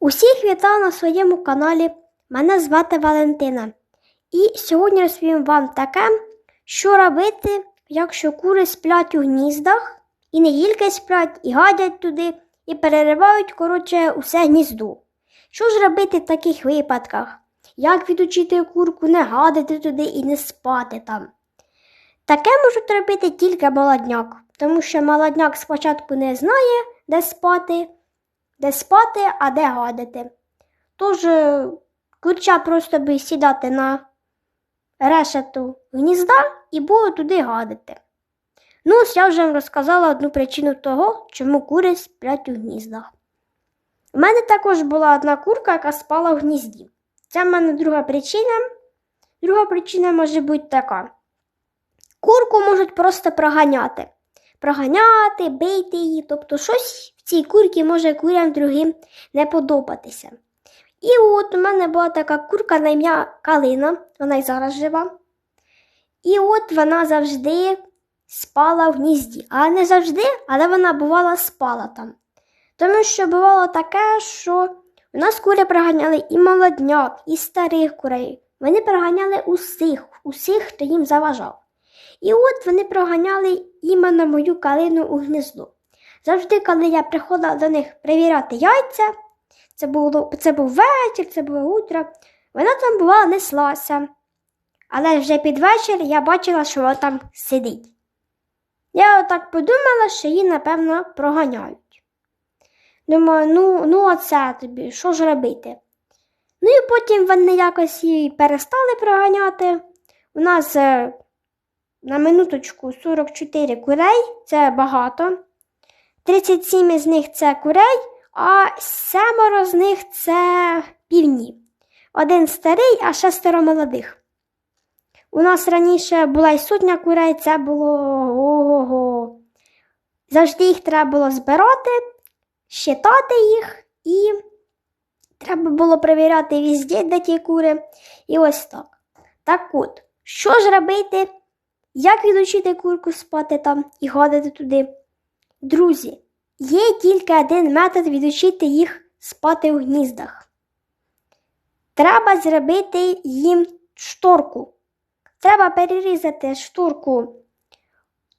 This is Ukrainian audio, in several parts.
Усіх вітаю на своєму каналі. Мене звати Валентина. І сьогодні розповім вам таке, що робити, якщо кури сплять у гніздах, і не тільки сплять, і гадять туди, і переривають, коротше, усе гніздо. Що ж робити в таких випадках? Як відучити курку не гадати туди і не спати там? Таке можуть робити тільки молодняк, тому що молодняк спочатку не знає, де спати, де спати, а де гадати. Тож е, курча просто би сідати на решету гнізда і було туди гадати. Ну, ось я вже вам розказала одну причину того, чому кури сплять у гніздах. У мене також була одна курка, яка спала в гнізді. Це в мене друга причина. Друга причина може бути така. Курку можуть просто проганяти. Проганяти, бити її, тобто щось цій курці може курям другим не подобатися. І от у мене була така курка на ім'я Калина, вона й зараз жива. І от вона завжди спала в гнізді. А не завжди, але вона бувала спала там. Тому що бувало таке, що у нас кури проганяли і молодняк, і старих курей. Вони проганяли усіх, усіх, хто їм заважав. І от вони проганяли іменно мою калину у гніздо. Завжди, коли я приходила до них перевіряти яйця, це, було, це був вечір, це було утро, вона там бувала неслася. Але вже під вечір я бачила, що вона там сидить. Я отак подумала, що її, напевно, проганяють. Думаю, ну, ну оце тобі, що ж робити? Ну і потім вони якось її перестали проганяти. У нас е, на минуточку 44 курей, це багато. 37 із них це курей, а семеро з них це півні. Один старий, а шестеро молодих. У нас раніше була й сотня курей, це було ого-го. Завжди їх треба було збирати, щитати їх і треба було перевіряти візді, де ті кури. І ось так. Так от, що ж робити? Як відучити курку спати там і ходити туди? Друзі, є тільки один метод відучити їх спати у гніздах. Треба зробити їм шторку. Треба перерізати шторку,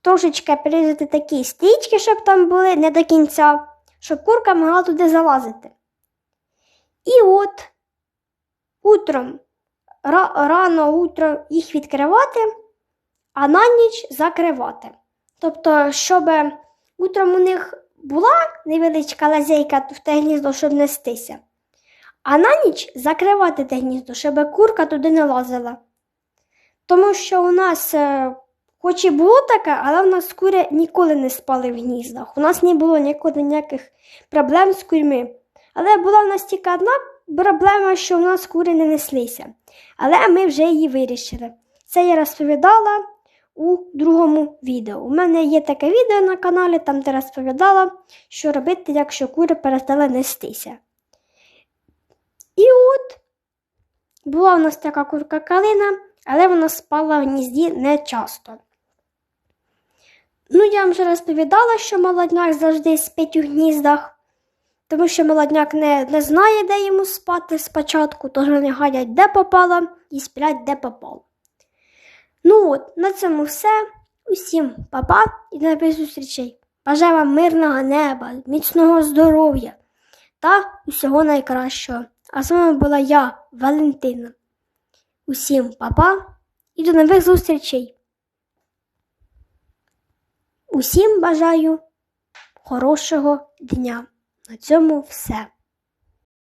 трошечки перерізати такі стрічки, щоб там були не до кінця, щоб курка могла туди залазити. І от утром, рано утром їх відкривати а на ніч закривати. Тобто, щоб утром у них була невеличка лазейка в те гніздо, щоб нестися, а на ніч закривати те гніздо, щоб курка туди не лазила. Тому що у нас, е, хоч і було таке, але у нас кури ніколи не спали в гніздах. У нас не було ніколи ніяких проблем з курьми. Але була в нас тільки одна проблема, що у нас кури не неслися. Але ми вже її вирішили. Це я розповідала у другому відео. У мене є таке відео на каналі, там де розповідала, що робити, якщо кури перестали нестися. І от була у нас така курка калина, але вона спала в гнізді не часто. Ну, я вам вже розповідала, що молодняк завжди спить у гніздах, тому що молодняк не, не знає, де йому спати спочатку, тож вони гадять, де попало, і сплять, де попало. Ну от, на цьому все. Усім па-па і до нових зустрічей. Бажаю вам мирного неба, міцного здоров'я та усього найкращого. А з вами була я, Валентина. Усім па-па і до нових зустрічей. Усім бажаю хорошого дня. На цьому все.